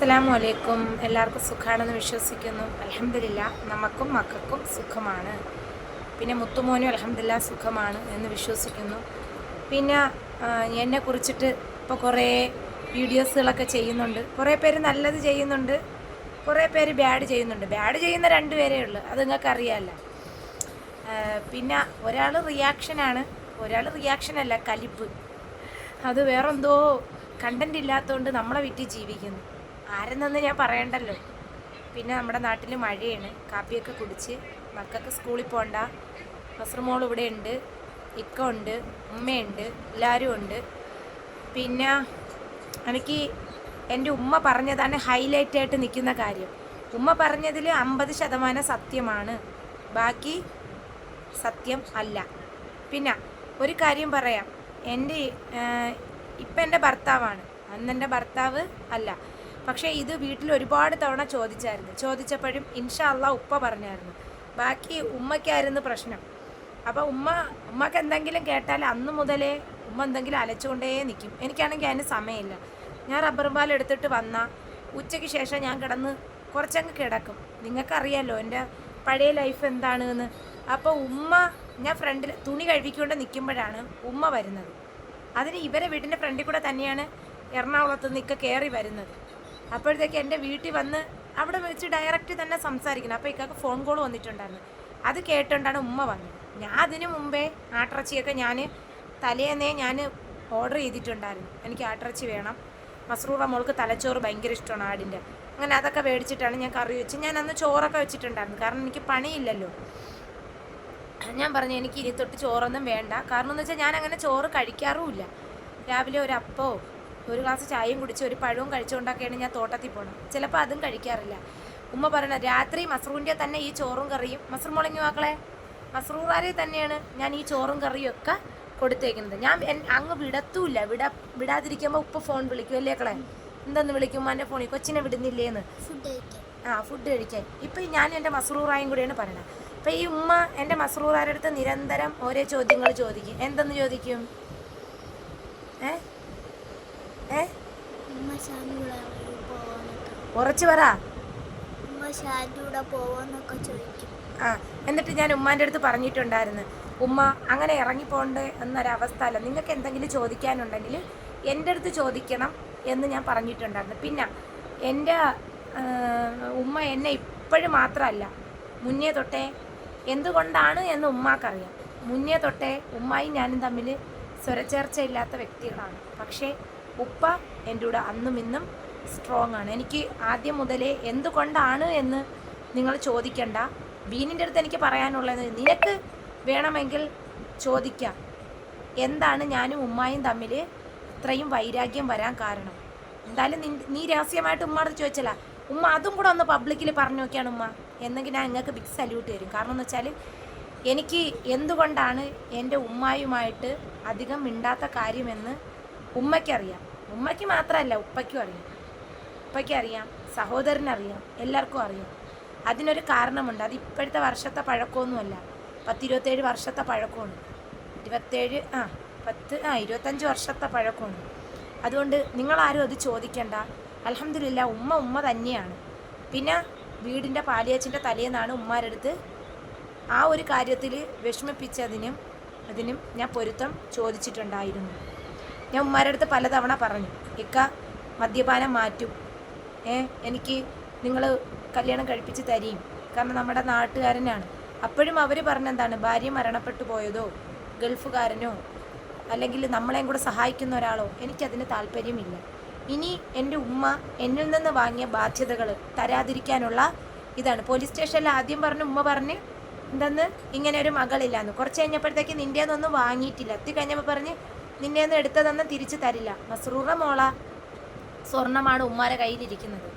അസ്സലാമു അലൈക്കും. എല്ലാവർക്കും സുഖമാണെന്ന് വിശ്വസിക്കുന്നു. അലഹമില്ല നമുക്കും മക്കൾക്കും സുഖമാണ്. പിന്നെ മുത്തുമോനും അലഹമില്ല സുഖമാണ് എന്ന് വിശ്വസിക്കുന്നു. പിന്നെ എന്നെ കുറിച്ചിട്ട് ഇപ്പോൾ കുറേ വീഡിയോസുകളൊക്കെ ചെയ്യുന്നുണ്ട്. കുറേ പേര് നല്ലത് ചെയ്യുന്നുണ്ട്. കുറേ പേര് ബാഡ് ചെയ്യുന്നുണ്ട്. ബാഡ് ചെയ്യുന്ന രണ്ട് പേരേ ഉള്ളൂ. അത് നിങ്ങൾക്ക് അറിയാമല്ലോ പിന്നെ ഒരാൾ റിയാക്ഷനാണ്. ഒരാൾ റിയാക്ഷനല്ല കലിപ്പ്. അത് വേറെന്തോ കണ്ടന്റ് ഇല്ലാത്തതുകൊണ്ട് നമ്മളെ വിറ്റ് ജീവിക്കുന്നു. ആരെന്നൊന്നും ഞാൻ പറയണ്ടല്ലോ. പിന്നെ നമ്മുടെ നാട്ടിൽ മഴയാണ്. കാപ്പിയൊക്കെ കുടിച്ച് മക്കൾക്ക് സ്കൂളിൽ പോകണ്ട മസ്രമോൾ ഇവിടെ ഉണ്ട്. ഇക്ക ഉണ്ട്. ഉമ്മയുണ്ട്. എല്ലാവരും ഉണ്ട്. പിന്നെ എനിക്ക് എന്റെ ഉമ്മ പറഞ്ഞതാണ് ഹൈലൈറ്റ് ആയിട്ട് നിൽക്കുന്ന കാര്യം. ഉമ്മ പറഞ്ഞതിൽ അമ്പത് ശതമാനം സത്യമാണ്. ബാക്കി സത്യം അല്ല. പിന്നെ ഒരു കാര്യം പറയാം. എന്റെ ഇപ്പം എന്റെ ഭർത്താവാണ്. അന്ന് എന്റെ ഭർത്താവ് അല്ല. പക്ഷേ ഇത് വീട്ടിൽ ഒരുപാട് തവണ ചോദിച്ചായിരുന്നു. ചോദിച്ചപ്പോഴും ഇൻഷാ അള്ളാ ഉപ്പ പറഞ്ഞായിരുന്നു. ബാക്കി ഉമ്മയ്ക്കായിരുന്നു പ്രശ്നം. അപ്പോൾ ഉമ്മ ഉമ്മക്ക് എന്തെങ്കിലും കേട്ടാൽ അന്ന് മുതലേ ഉമ്മ എന്തെങ്കിലും അലച്ചുകൊണ്ടേ നിൽക്കും എനിക്കാണെങ്കിൽ അതിന് സമയമില്ല. ഞാൻ റബ്ബർ പാൽ എടുത്തിട്ട് വന്ന ഉച്ചയ്ക്ക് ശേഷം ഞാൻ കിടന്ന് കുറച്ചങ്ങ് കിടക്കും. നിങ്ങൾക്കറിയാലോ എന്റെ പഴയ ലൈഫ് എന്താണ് എന്ന് അപ്പോൾ ഉമ്മ ഞാൻ ഫ്രണ്ടിൽ തുണി കഴുകിക്കൊണ്ട് നിൽക്കുമ്പോഴാണ് ഉമ്മ വരുന്നത്. അതിന് ഇവരെ വീടിന്റെ ഫ്രണ്ടിൽ കൂടെ തന്നെയാണ് എറണാകുളത്ത് നിൽക്കുക കയറി വരുന്നത്. അപ്പോഴത്തേക്ക് എന്റെ വീട്ടിൽ വന്ന് അവിടെ വെച്ച് ഡയറക്റ്റ് തന്നെ സംസാരിക്കണം. അപ്പോൾ ഇക്കാക്ക് ഫോൺ കോൾ വന്നിട്ടുണ്ടായിരുന്നു. അത് കേട്ടുകൊണ്ടാണ് ഉമ്മ വന്നത്. ഞാൻ അതിനു മുമ്പേ ആട്ടിറച്ചിയൊക്കെ ഞാൻ തലേന്നേ ഞാൻ ഓർഡർ ചെയ്തിട്ടുണ്ടായിരുന്നു. എനിക്ക് ആട്ടിറച്ചി വേണം. മസ്രൂറ മോൾക്ക് തലച്ചോറ് ഭയങ്കര ഇഷ്ടമാണ് ആടിന്റെ. അങ്ങനെ അതൊക്കെ മേടിച്ചിട്ടാണ് ഞാൻ കറി വെച്ച് ഞാൻ അന്ന് ചോറൊക്കെ വെച്ചിട്ടുണ്ടായിരുന്നു. കാരണം എനിക്ക് പണിയില്ലല്ലോ. ഞാൻ പറഞ്ഞു എനിക്ക് ഇനി തൊട്ട് ചോറൊന്നും വേണ്ട. കാരണം എന്ന് വെച്ചാൽ ഞാൻ അങ്ങനെ ചോറ് കഴിക്കാറുമില്ല. രാവിലെ ഒരു അപ്പോ ഒരു ഗ്ലാസ് ചായയും കുടിച്ച് ഒരു പഴവും കഴിച്ചുകൊണ്ടൊക്കെയാണ് ഞാൻ തോട്ടത്തിൽ പോകണം ചിലപ്പോൾ അതും കഴിക്കാറില്ല. ഉമ്മ പറയണ രാത്രി മസറൂന്റെ തന്നെ ഈ ചോറും കറിയും. മസറു മുളങ്ങി മക്കളെ മസ്രൂറാരെ തന്നെയാണ് ഞാൻ ഈ ചോറും കറിയും ഒക്കെ കൊടുത്തേക്കുന്നത്. ഞാൻ അങ്ങ് വിടത്തൂല്ല. വിട വിടാതിരിക്കുമ്പോൾ ഉപ്പ ഫോൺ വിളിക്കും അല്ലേ കളെ എന്തെന്ന് വിളിക്കും? എന്റെ ഫോണിൽ കൊച്ചിനെ വിടുന്നില്ലേന്ന്. ആ ഫുഡ് കഴിക്കാൻ. ഇപ്പം ഞാൻ എന്റെ മസ്രൂറായും കൂടിയാണ് പറയണത്. അപ്പം ഈ ഉമ്മ എന്റെ മസ്രൂറാരുടെ അടുത്ത് നിരന്തരം ഓരോ ചോദ്യങ്ങൾ ചോദിക്കും. എന്തെന്ന് ചോദിക്കും? ഏ ഏ ഉമ്മ ഷാന്റെ കൂടെ പോവാന്നൊക്കെ ഉറച്ചു പറ. ആ എന്നിട്ട് ഞാൻ ഉമ്മാന്റെ അടുത്ത് പറഞ്ഞിട്ടുണ്ടായിരുന്നു. ഉമ്മ അങ്ങനെ ഇറങ്ങിപ്പോണ്ടേ എന്നൊരവസ്ഥ അല്ല. നിങ്ങൾക്ക് എന്തെങ്കിലും ചോദിക്കാനുണ്ടെങ്കിൽ എന്റെ അടുത്ത് ചോദിക്കണം എന്ന് ഞാൻ പറഞ്ഞിട്ടുണ്ടായിരുന്നു. പിന്നെ എന്റെ ഉമ്മ എന്നെ ഇപ്പോഴും മാത്രമല്ല മുന്നേ തൊട്ടേ എന്തുകൊണ്ടാണ് എന്ന് ഉമ്മാക്കറിയാം. മുന്നേ തൊട്ടേ ഉമ്മായും ഞാനും തമ്മിൽ സ്വരച്ചേർച്ചയില്ലാത്ത വ്യക്തികളാണ്. പക്ഷേ ഉപ്പ എന്റെ കൂടെ അന്നും ഇന്നും സ്ട്രോങ് ആണ്. എനിക്ക് ആദ്യം മുതലേ എന്തുകൊണ്ടാണ് എന്ന് നിങ്ങൾ ചോദിക്കണ്ട. ബീനിന്റെ അടുത്ത് എനിക്ക് പറയാനുള്ളത് നിനക്ക് വേണമെങ്കിൽ ചോദിക്കാം. എന്താണ് ഞാനും ഉമ്മായും തമ്മിൽ ഇത്രയും വൈരാഗ്യം വരാൻ കാരണം? എന്തായാലും നീ രഹസ്യമായിട്ട് ഉമ്മയോട് ചോദിച്ചല്ല. ഉമ്മ അതും കൂടെ ഒന്ന് പബ്ലിക്കിൽ പറഞ്ഞു നോക്കിയാണ് ഉമ്മ. എന്നെങ്കിൽ ഞാൻ നിങ്ങൾക്ക് ബിഗ് സല്യൂട്ട് തരും. കാരണം എന്ന് വെച്ചാൽ എനിക്ക് എന്തുകൊണ്ടാണ് എന്റെ ഉമ്മായുമായിട്ട് അധികം മിണ്ടാത്ത കാര്യമെന്ന് ഉമ്മയ്ക്കറിയാം. ഉമ്മയ്ക്ക് മാത്രമല്ല ഉപ്പയ്ക്കും അറിയാം. ഉപ്പയ്ക്ക് അറിയാം സഹോദരനറിയാം എല്ലാവർക്കും അറിയാം. അതിനൊരു കാരണമുണ്ട്. അത് ഇപ്പോഴത്തെ വർഷത്തെ പഴക്കമൊന്നുമല്ല. പത്തിരുപത്തേഴ് വർഷത്തെ പഴക്കമാണ്. ഇരുപത്തേഴ് ആ പത്ത് ആ ഇരുപത്തഞ്ച് വർഷത്തെ പഴക്കമാണ്. അതുകൊണ്ട് നിങ്ങളാരും അത് ചോദിക്കണ്ട. അലഹമില്ല ഉമ്മ ഉമ്മ തന്നെയാണ്. പിന്നെ വീടിന്റെ പാലിയച്ചിന്റെ തലേന്നാണ് ഉമ്മാരെടുത്ത് ആ ഒരു കാര്യത്തിൽ വിഷമിപ്പിച്ചതിനും അതിനും ഞാൻ പൊരുത്തം ചോദിച്ചിട്ടുണ്ടായിരുന്നു. ഞാൻ ഉമ്മാരുടെ അടുത്ത് പലതവണ പറഞ്ഞു ഇക്ക മദ്യപാനം മാറ്റും. ഏ എനിക്ക് നിങ്ങൾ കല്യാണം കഴിപ്പിച്ച് തരിയും കാരണം നമ്മുടെ നാട്ടുകാരനാണ്. അപ്പോഴും അവർ പറഞ്ഞെന്താണ് ഭാര്യ മരണപ്പെട്ടു പോയതോ ഗൾഫുകാരനോ അല്ലെങ്കിൽ നമ്മളെയും കൂടെ സഹായിക്കുന്ന ഒരാളോ എനിക്കതിന് താല്പര്യമില്ല. ഇനി എന്റെ ഉമ്മ എന്നിൽ നിന്ന് വാങ്ങിയ ബാധ്യതകൾ തരാതിരിക്കാനുള്ള ഇതാണ്. പോലീസ് സ്റ്റേഷനിൽ ആദ്യം പറഞ്ഞ് ഉമ്മ പറഞ്ഞ് എന്തെന്ന് ഇങ്ങനെ ഒരു മകളില്ലാന്ന്. കുറച്ച് കഴിഞ്ഞപ്പോഴത്തേക്ക് നിന്റെ ഒന്നും വാങ്ങിയിട്ടില്ല. എത്തി കഴിഞ്ഞപ്പോൾ പറഞ്ഞ് നിന്നെയൊന്നും എടുത്തതെന്ന് തിരിച്ചു തരില്ല. മസ്റൂറ മോള സ്വർണമാണ് ഉമ്മാരെ കയ്യിലിരിക്കുന്നത്.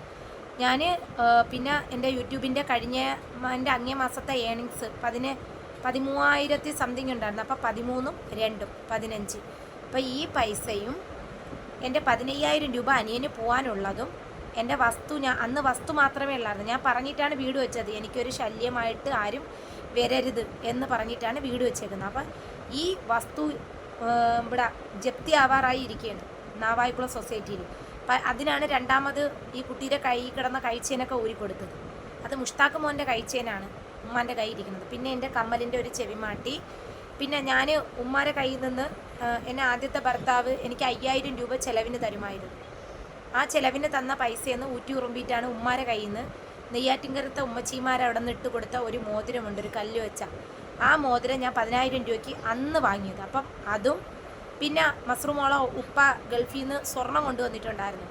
ഞാൻ പിന്നെ എന്റെ യൂട്യൂബിന്റെ കഴിഞ്ഞ എന്റെ അങ്ങേ മാസത്തെ ഏണിങ്സ് പതിന് പതിമൂവായിരത്തി സംതിങ് ഉണ്ടായിരുന്നു. അപ്പോൾ പതിമൂന്നും രണ്ടും പതിനഞ്ച്. അപ്പോൾ ഈ പൈസയും എന്റെ പതിനയ്യായിരം രൂപ അനിയന് പോകാനുള്ളതും എന്റെ വസ്തു ഞാൻ അന്ന് വസ്തു മാത്രമേ ഉള്ളായിരുന്നു. ഞാൻ പറഞ്ഞിട്ടാണ് വീട് വെച്ചത്. എനിക്കൊരു ശല്യമായിട്ട് ആരും വരരുത് എന്ന് പറഞ്ഞിട്ടാണ് വീട് വെച്ചേക്കുന്നത്. അപ്പം ഈ വസ്തു ഇവിടെ ജപ്തി ആവാറായി ഇരിക്കുകയാണ് നാവായിക്കുളം സൊസൈറ്റിയിൽ. അപ്പം അതിനാണ് രണ്ടാമത് ഈ കുട്ടിയുടെ കൈ കിടന്ന കഴിച്ചേനൊക്കെ ഊരിക്കൊടുത്തത്. അത് മുഷ്താഖ് മോന്റെ കഴിച്ചേനാണ് ഉമ്മാന്റെ കൈ ഇരിക്കുന്നത് പിന്നെ എന്റെ കമ്മലിന്റെ ഒരു ചെവി ചെവിമാട്ടി പിന്നെ ഞാൻ ഉമ്മാരെ കയ്യിൽ നിന്ന് എന്റെ ആദ്യത്തെ ഭർത്താവ് എനിക്ക് അയ്യായിരം രൂപ ചെലവിന് തരുമായിരുന്നു. ആ ചെലവിന് തന്ന പൈസയെന്ന് ഊറ്റി ഉറുമ്പിയിട്ടാണ് ഉമ്മാരെ കയ്യിൽ നിന്ന് നെയ്യാറ്റിൻകരത്തെ ഉമ്മച്ചിമാരെ അവിടെ നിന്ന് ഇട്ട് കൊടുത്ത ഒരു മോതിരമുണ്ട് ഒരു കല്ല് വെച്ച. ആ മോതിരം ഞാൻ പതിനായിരം രൂപയ്ക്ക് അന്ന് വാങ്ങിയത്. അപ്പം അതും പിന്നെ മസ്റുമോള ഉപ്പ ഗൾഫിൽ നിന്ന് സ്വർണം കൊണ്ടുവന്നിട്ടുണ്ടായിരുന്നു.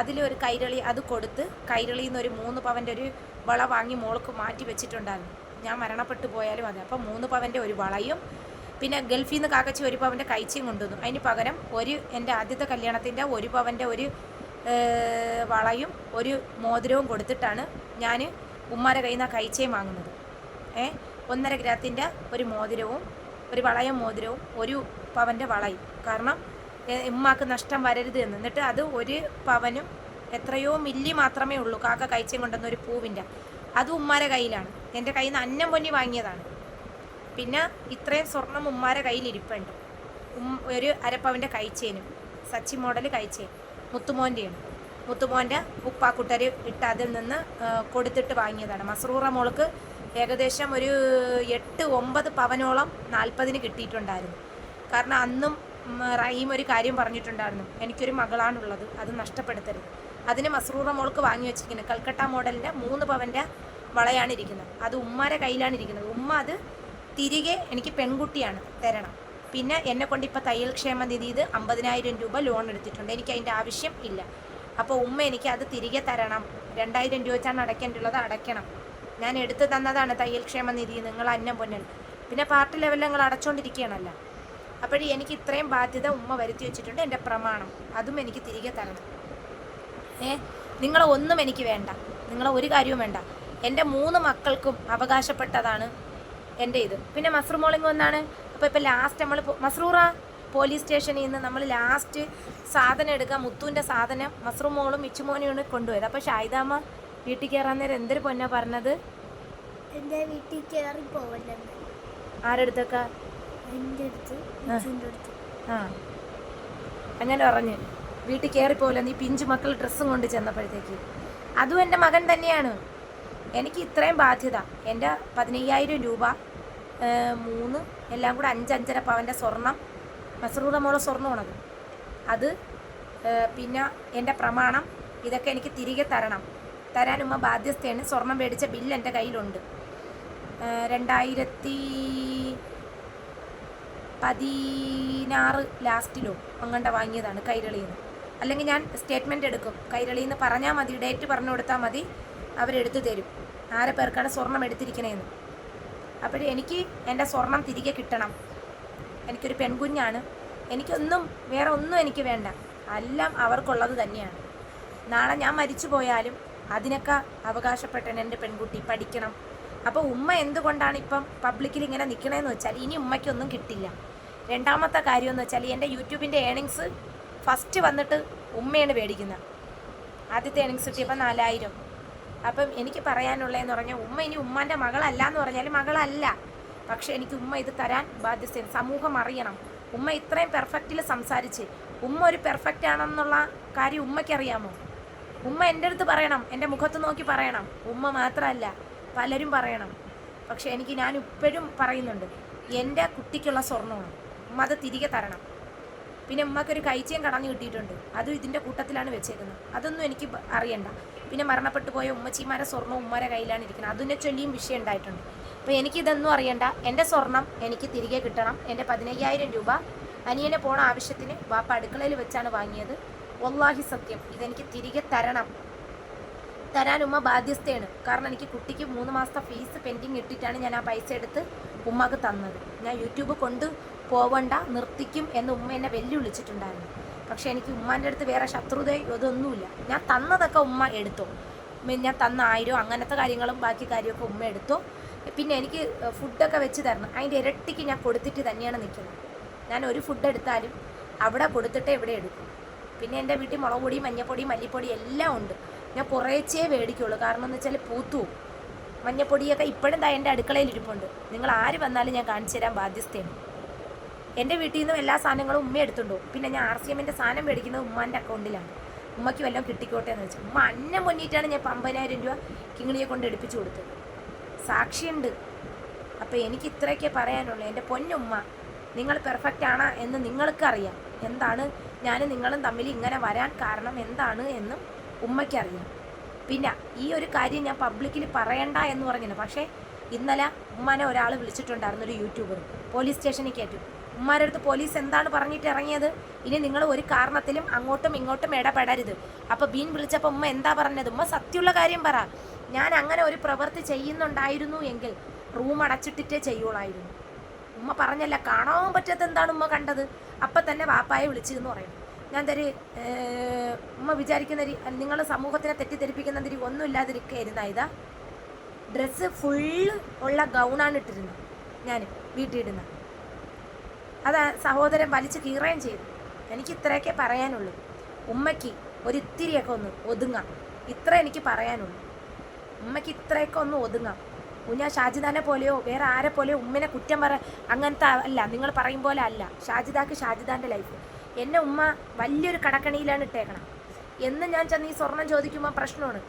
അതിലൊരു കൈരളി അത് കൊടുത്ത് കൈരളിയിൽ നിന്ന് ഒരു മൂന്ന് പവന്റെ ഒരു വള വാങ്ങി മോൾക്ക് മാറ്റി വെച്ചിട്ടുണ്ടായിരുന്നു. ഞാൻ മരണപ്പെട്ടു പോയാലും അതെ. അപ്പം മൂന്ന് പവന്റെ ഒരു വളയും പിന്നെ ഗൾഫിൽ നിന്ന് കാക്കച്ചി ഒരു പവന്റെ കൈച്ചയും കൊണ്ടുവന്നു. അതിന് പകരം ഒരു എന്റെ ആദ്യത്തെ കല്യാണത്തിന്റെ ഒരു പവന്റെ ഒരു വളയും ഒരു മോതിരവും കൊടുത്തിട്ടാണ് ഞാൻ ഉമ്മാരെ കയ്യിൽ നിന്ന് ആ കൈച്ചയും വാങ്ങുന്നത്. ഏ? ഒന്നര ഗ്രാത്തിന്റെ ഒരു മോതിരവും ഒരു വളയം മോതിരവും ഒരു പവന്റെ വളയും. കാരണം ഉമ്മാക്ക് നഷ്ടം വരരുത് എന്ന്. എന്നിട്ട് അത് ഒരു പവനും എത്രയോ മില്ലി മാത്രമേ ഉള്ളൂ കാക്ക കഴിച്ചും കൊണ്ടുവന്ന ഒരു പൂവിന്റെ. അത് ഉമ്മാരെ കയ്യിലാണ്. എന്റെ കയ്യിൽ നിന്ന് അന്നം പൊന്നി വാങ്ങിയതാണ്. പിന്നെ ഇത്രയും സ്വർണം ഉമ്മാരെ കയ്യിൽ ഇരിപ്പുണ്ട്. ഉം ഒരു അരപ്പവന്റെ കഴിച്ചേനും. സച്ചി മോഡൽ കഴിച്ചേൻ മുത്തുമോന്റെയാണ്. മുത്തുമോന്റെ ഉപ്പാക്കുട്ടർ ഇട്ട് അതിൽ നിന്ന് കൊടുത്തിട്ട് വാങ്ങിയതാണ്. മസ്റൂറ മോൾക്ക് ഏകദേശം ഒരു എട്ട് ഒമ്പത് പവനോളം നാൽപ്പതിന് കിട്ടിയിട്ടുണ്ടായിരുന്നു. കാരണം അന്നും റഹീം ഒരു കാര്യം പറഞ്ഞിട്ടുണ്ടായിരുന്നു. എനിക്കൊരു മകളാണുള്ളത് അത് നഷ്ടപ്പെടുത്തരുത്. അതിന് മസ്റൂറ മോൾക്ക് വാങ്ങി വെച്ചിരിക്കുന്നത്. കൽക്കട്ട മോഡലിന്റെ മൂന്ന് പവന്റെ വളയാണ് ഇരിക്കുന്നത്. അത് ഉമ്മാരെ കയ്യിലാണ് ഇരിക്കുന്നത്. ഉമ്മ അത് തിരികെ എനിക്ക് പെൺകുട്ടിയാണ് തരണം. പിന്നെ എന്നെ കൊണ്ട് ഇപ്പോൾ തയ്യൽ ക്ഷേമ നിധിയിൽ അമ്പതിനായിരം രൂപ ലോൺ എടുത്തിട്ടുണ്ട്. എനിക്ക് അതിന്റെ ആവശ്യം ഇല്ല. അപ്പോൾ ഉമ്മ എനിക്ക് അത് തിരികെ തരണം. രണ്ടായിരം രൂപ വെച്ചാണ് അടയ്ക്കേണ്ടുള്ളത് അടയ്ക്കണം. ഞാൻ എടുത്തു തന്നതാണ് തയ്യൽ ക്ഷേമ നിധി നിങ്ങൾ അന്നം പൊന്നൽ. പിന്നെ പാർട്ടി ലെവലിൽ നിങ്ങൾ അടച്ചുകൊണ്ടിരിക്കുകയാണല്ലോ അപ്പോഴേ എനിക്ക് ഇത്രയും ബാധ്യത ഉമ്മ വരുത്തി വെച്ചിട്ടുണ്ട് എന്റെ പ്രമാണം. അതും എനിക്ക് തിരികെ തരണം. ഏ നിങ്ങളെ ഒന്നും എനിക്ക് വേണ്ട. നിങ്ങളെ ഒരു കാര്യവും വേണ്ട. എന്റെ മൂന്ന് മക്കൾക്കും അവകാശപ്പെട്ടതാണ് എന്റെ ഇത്. പിന്നെ മസ്റൂർ മോളിങ് ഒന്നാണ് അപ്പോൾ ഇപ്പോൾ ലാസ്റ്റ് നമ്മൾ മസ്റൂറ പോലീസ് സ്റ്റേഷനിൽ നിന്ന് നമ്മൾ ലാസ്റ്റ് സാധനം എടുക്കുക മുത്തുവിന്റെ സാധനം മസ്റൂ മോളും മിച്ചുമോനെയാണ് കൊണ്ടുപോയത്. അപ്പോൾ ഷായിദാമ്മ വീട്ടിൽ കയറാൻ നേരം എന്തൊരു പൊന്നാ പറഞ്ഞത്? എന്റെ വീട്ടിൽ കയറി പോവല്ലെന്ന് ആരെടുത്തൊക്കെ? എന്റെ അടുത്ത് അച്ഛന്റെ അടുത്ത്. ആ. അങ്ങനെ പറഞ്ഞു വീട്ടിൽ കയറി പോവില്ല? നീ പിഞ്ചു മക്കൾ ഡ്രസ്സും കൊണ്ട് ചെന്നപ്പോഴത്തേക്ക്. അതും എന്റെ മകൻ തന്നെയാണ്. എനിക്ക് ഇത്രയും ബാധ്യത. എന്റെ പതിനയ്യായിരം രൂപ മൂന്ന് എല്ലാം കൂടെ അഞ്ചഞ്ചര പവന്റെ സ്വർണം മസറൂറ മോളെ സ്വർണമാണത് അത് പിന്നെ എന്റെ പ്രമാണം ഇതൊക്കെ എനിക്ക് തിരികെ തരണം. തരാൻ ഉമ്മ ബാധ്യസ്ഥയാണ്. സ്വർണം മേടിച്ച ബില്ല് എന്റെ കയ്യിലുണ്ട്. രണ്ടായിരത്തി പതിനാറ് ലാസ്റ്റിലോ അങ്ങണ്ട വാങ്ങിയതാണ് കൈരളിയിൽ നിന്ന് അല്ലെങ്കിൽ ഞാൻ സ്റ്റേറ്റ്മെന്റ് എടുക്കും. കൈരളിയിൽ നിന്ന് പറഞ്ഞാൽ മതി ഡേറ്റ് പറഞ്ഞു കൊടുത്താൽ മതി അവരെടുത്ത് തരും. ആരെ പേർക്കാണ് സ്വർണം എടുത്തിരിക്കണേന്ന്. അപ്പോൾ എനിക്ക് എന്റെ സ്വർണം തിരികെ കിട്ടണം. എനിക്കൊരു പെൺകുഞ്ഞാണ്. എനിക്കൊന്നും വേറെ ഒന്നും എനിക്ക് വേണ്ട. എല്ലാം അവർക്കുള്ളത് തന്നെയാണ്. നാളെ ഞാൻ മരിച്ചു പോയാലും അതിനൊക്കെ അവകാശപ്പെട്ട എന്റെ പെൺകുട്ടി പഠിക്കണം. അപ്പോൾ ഉമ്മ എന്തുകൊണ്ടാണ് ഇപ്പം പബ്ലിക്കിൽ ഇങ്ങനെ നിൽക്കണേന്ന് വെച്ചാൽ ഇനി ഉമ്മയ്ക്കൊന്നും കിട്ടില്ല. രണ്ടാമത്തെ കാര്യം എന്ന് വെച്ചാൽ എന്റെ യൂട്യൂബിന്റെ ഏണിങ്സ് ഫസ്റ്റ് വന്നിട്ട് ഉമ്മയാണ് മേടിക്കുന്നത്. ആദ്യത്തെ ഏണിങ്സ് കിട്ടിയപ്പോൾ നാലായിരം. അപ്പം എനിക്ക് പറയാനുള്ളതെന്ന് പറഞ്ഞാൽ ഉമ്മ ഇനി ഉമ്മാന്റെ മകളല്ല എന്ന് പറഞ്ഞാൽ മകളല്ല. പക്ഷേ എനിക്ക് ഉമ്മ ഇത് തരാൻ ബാധ്യസ്ഥയാണ്. സമൂഹം അറിയണം. ഉമ്മ ഇത്രയും പെർഫെക്റ്റിൽ സംസാരിച്ച്. ഉമ്മ ഒരു പെർഫെക്റ്റ് ആണെന്നുള്ള കാര്യം ഉമ്മയ്ക്ക് അറിയാമോ? ഉമ്മ എന്റെ അടുത്ത് പറയണം എന്റെ മുഖത്ത് നോക്കി പറയണം. ഉമ്മ മാത്രമല്ല പലരും പറയണം. പക്ഷെ എനിക്ക് ഞാൻ ഇപ്പോഴും പറയുന്നുണ്ട് എന്റെ കുട്ടിക്കുള്ള സ്വർണമാണ് ഉമ്മ അത് തിരികെ തരണം. പിന്നെ ഉമ്മക്കൊരു കൈച്ചയും കടഞ്ഞു കിട്ടിയിട്ടുണ്ട്. അതും ഇതിന്റെ കൂട്ടത്തിലാണ് വെച്ചേക്കുന്നത്. അതൊന്നും എനിക്ക് അറിയണ്ട. പിന്നെ മരണപ്പെട്ടു പോയ ഉമ്മച്ചിമാരെ സ്വർണം ഉമ്മരെ കയ്യിലാണ് ഇരിക്കുന്നത്. അതിനെ ചൊല്ലിയും വിഷയം ഉണ്ടായിട്ടുണ്ട്. അപ്പോൾ എനിക്കിതൊന്നും അറിയണ്ട. എന്റെ സ്വർണം എനിക്ക് തിരികെ കിട്ടണം. എന്റെ പതിനയ്യായിരം രൂപ അനിയനെ പോണ ആവശ്യത്തിന് വാപ്പ അടുക്കളയിൽ വെച്ചാണ് വാങ്ങിയത്. വല്ലാഹി സത്യം. ഇതെനിക്ക് തിരികെ തരണം. തരാൻ ഉമ്മ ബാധ്യസ്ഥയാണ്. കാരണം എനിക്ക് കുട്ടിക്ക് മൂന്ന് മാസത്തെ ഫീസ് പെൻഡിങ് ഇട്ടിട്ടാണ് ഞാൻ ആ പൈസ എടുത്ത് ഉമ്മക്ക് തന്നത്. ഞാൻ യൂട്യൂബ് കൊണ്ട് പോവണ്ട നിർത്തിക്കും എന്ന് ഉമ്മ എന്നെ വെല്ലുവിളിച്ചിട്ടുണ്ടായിരുന്നു. പക്ഷേ എനിക്ക് ഉമ്മാന്റെ അടുത്ത് വേറെ ശത്രുതയോ ഇതൊന്നുമില്ല. ഞാൻ തന്നതൊക്കെ ഉമ്മ എടുത്തു. ഞാൻ തന്ന ആയിരം അങ്ങനത്തെ കാര്യങ്ങളും ബാക്കി കാര്യമൊക്കെ ഉമ്മ എടുത്തു. പിന്നെ എനിക്ക് ഫുഡൊക്കെ വെച്ച് തരണം. അതിന്റെ ഇരട്ടിക്ക് ഞാൻ കൊടുത്തിട്ട് തന്നെയാണ് നിൽക്കുന്നത്. ഞാൻ ഒരു ഫുഡ് എടുത്താലും അവിടെ കൊടുത്തിട്ടേ ഇവിടെ എടുക്കും. പിന്നെ എന്റെ വീട്ടിൽ മുളക് പൊടി മഞ്ഞപ്പൊടി മല്ലിപ്പൊടി എല്ലാം ഉണ്ട്. ഞാൻ കുറേച്ചേ മേടിക്കുള്ളൂ. കാരണം എന്ന് വെച്ചാൽ പൂത്തു. മഞ്ഞപ്പൊടിയൊക്കെ ഇപ്പോഴും ദാ എന്റെ അടുക്കളയിൽ ഇരിപ്പുണ്ട്. നിങ്ങൾ ആര് വന്നാലും ഞാൻ കാണിച്ചു തരാൻ ബാധ്യസ്ഥയാണ്. എന്റെ വീട്ടിൽ നിന്നും എല്ലാ സാധനങ്ങളും ഉമ്മ എടുത്തുണ്ടോ? പിന്നെ ഞാൻ ആർ സി എമ്മിന്റെ സാധനം മേടിക്കുന്നത് ഉമ്മാന്റെ അക്കൗണ്ടിലാണ്. ഉമ്മയ്ക്ക് വല്ലതും കിട്ടിക്കോട്ടെ എന്ന് വെച്ചു. ഉമ്മ അന്നം മുന്നിട്ടാണ് ഞാൻ പമ്പതിനായിരം രൂപ കിങ്ങിളിയെ കൊണ്ട് എടുപ്പിച്ചു കൊടുത്തത്. സാക്ഷിയുണ്ട്. അപ്പോൾ എനിക്ക് ഇത്രയൊക്കെ പറയാനുള്ളൂ. എന്റെ പൊന്നുമ്മ നിങ്ങൾ പെർഫെക്റ്റ് ആണ് എന്ന് നിങ്ങൾക്ക് അറിയാം എന്താണ് ഞാനും നിങ്ങളും തമ്മിൽ ഇങ്ങനെ വരാൻ കാരണം എന്താണ് എന്നും ഉമ്മയ്ക്കറിയാം. പിന്നെ ഈ ഒരു കാര്യം ഞാൻ പബ്ലിക്കിൽ പറയണ്ട എന്ന് പറഞ്ഞില്ല. പക്ഷേ ഇന്നലെ ഉമ്മനെ ഒരാൾ വിളിച്ചിട്ടുണ്ടായിരുന്നു ഒരു യൂട്യൂബർ പോലീസ് സ്റ്റേഷനിൽ കയറ്റും. ഉമ്മാരുടെ അടുത്ത് പോലീസ് എന്താണ് പറഞ്ഞിട്ട് ഇറങ്ങിയത്? ഇനി നിങ്ങൾ ഒരു കാരണത്തിലും അങ്ങോട്ടും ഇങ്ങോട്ടും ഇടപെടരുത്. അപ്പോൾ ബീൻ വിളിച്ചപ്പോൾ ഉമ്മ എന്താ പറഞ്ഞത്? ഉമ്മ സത്യമുള്ള കാര്യം പറ. ഞാൻ അങ്ങനെ ഒരു പ്രവൃത്തി ചെയ്യുന്നുണ്ടായിരുന്നു എങ്കിൽ റൂം അടച്ചിട്ടിട്ടേ ചെയ്യുള്ളായിരുന്നു. ഉമ്മ പറഞ്ഞല്ല കാണാൻ പറ്റാത്ത എന്താണ് ഉമ്മ കണ്ടത്? അപ്പം തന്നെ വാപ്പായെ വിളിച്ചിരുന്നു പറയും. ഞാൻ തരി ഉമ്മ വിചാരിക്കുന്ന നിങ്ങൾ സമൂഹത്തിനെ തെറ്റിദ്ധരിപ്പിക്കുന്നതിരി ഒന്നും ഇല്ലാതിരിക്കുകയായിരുന്ന ഇതാ ഡ്രസ്സ് ഫുള്ള് ഉള്ള ഗൗണാണ് ഇട്ടിരുന്നത്. ഞാൻ വീട്ടിൽ ഇടുന്ന. അത് സഹോദരൻ വലിച്ചു കീറുകയും ചെയ്തു. എനിക്ക് ഇത്രയൊക്കെ പറയാനുള്ളൂ. ഉമ്മയ്ക്ക് ഒരിത്തിരിയൊക്കെ ഒന്ന് ഒതുങ്ങാം. ഇത്ര എനിക്ക് പറയാനുള്ളൂ. ഉമ്മയ്ക്ക് ഇത്രയൊക്കെ ഒന്ന് ഒതുങ്ങാം. കുഞ്ഞാ ഷാജിദാനെ പോലെയോ വേറെ ആരെ പോലെയോ ഉമ്മനെ കുറ്റം പറ അങ്ങനത്തെ അല്ല നിങ്ങൾ പറയും പോലെ അല്ല. ഷാജിദാക്ക് ഷാജിദാന്റെ ലൈഫ് എന്നെ ഉമ്മ വലിയൊരു കടക്കണിയിലാണ് ഇട്ടേക്കണം. എന്ന് ഞാൻ ചെന്ന് ഈ സ്വർണം ചോദിക്കുമ്പോൾ പ്രശ്നമാണ്.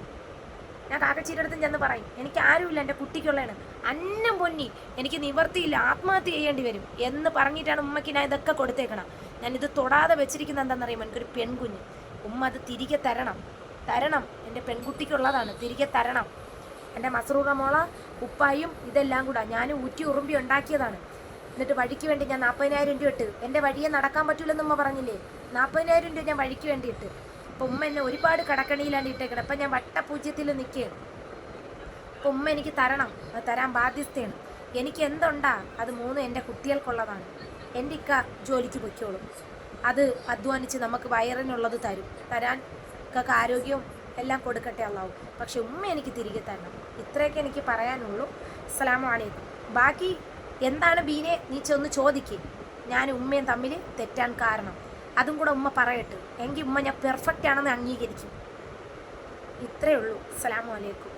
ഞാൻ കാക്കച്ചീരടുത്തും ചെന്ന് പറയും എനിക്ക് ആരുമില്ല എന്റെ കുട്ടിക്കുള്ളതാണ്. അന്നം പൊന്നി എനിക്ക് നിവർത്തിയില്ല ആത്മഹത്യ ചെയ്യേണ്ടി വരും. എന്ന് പറഞ്ഞിട്ടാണ് ഉമ്മയ്ക്ക് ഞാൻ ഇതൊക്കെ കൊടുത്തേക്കണം. ഞാൻ ഇത് തൊടാതെ വെച്ചിരിക്കുന്നത് എന്താണെന്നറിയുമ്പോൾ എനിക്കൊരു പെൺകുഞ്ഞ്. ഉമ്മ അത് തിരികെ തരണം. തരണം. എന്റെ പെൺകുട്ടിക്കുള്ളതാണ്. തിരികെ തരണം. എന്റെ മസറൂറ മോള ഉപ്പായും ഇതെല്ലാം കൂടെ. ഞാൻ ഊറ്റി ഉറുമ്പി ഉണ്ടാക്കിയതാണ്. എന്നിട്ട് വഴിക്ക് വേണ്ടി ഞാൻ നാൽപ്പതിനായിരം രൂപ ഇട്ട്. എന്റെ വഴിയെ നടക്കാൻ പറ്റൂലെന്ന് ഉമ്മ പറഞ്ഞില്ലേ? നാൽപ്പതിനായിരം രൂപ ഞാൻ വഴിക്ക് വേണ്ടി ഇട്ട്. അപ്പം ഉമ്മ എന്നെ ഒരുപാട് കടക്കണിയിലാണ് ഇട്ടേക്കണം. അപ്പം ഞാൻ വട്ടപൂജ്യത്തിൽ നിൽക്കുകയാണ്. അപ്പം ഉമ്മ എനിക്ക് തരണം. അത് തരാൻ ബാധ്യസ്ഥയാണ്. എനിക്ക് എന്തുണ്ടാ? അത് മൂന്ന് എന്റെ കുട്ടികൾക്കുള്ളതാണ്. എന്റെ ഇക്ക ജോലിക്ക് പൊയ്ക്കോളും. അത് അധ്വാനിച്ച് നമുക്ക് വയറിനുള്ളത് തരും. തരാൻ ഇക്കൊക്കെ ആരോഗ്യവും എല്ലാം കൊടുക്കട്ടെ അള്ളാഹു. പക്ഷെ ഉമ്മ എനിക്ക് തിരികെ തരണം. ഇത്രയൊക്കെ എനിക്ക് പറയാനുള്ളൂ. അസ്സലാമു അലൈക്കും. ബാക്കി എന്താണ് ബീനെ നീ ചെന്ന് ചോദിക്കേ. ഞാൻ ഉമ്മയും തമ്മിൽ തെറ്റാൻ കാരണം. അതും കൂടെ ഉമ്മ പറയട്ടെ. എങ്കിൽ ഉമ്മ ഞാൻ പെർഫെക്റ്റ് ആണെന്ന് അംഗീകരിക്കും. ഇത്രയേ ഉള്ളൂ. അസ്സലാമു അലൈക്കും.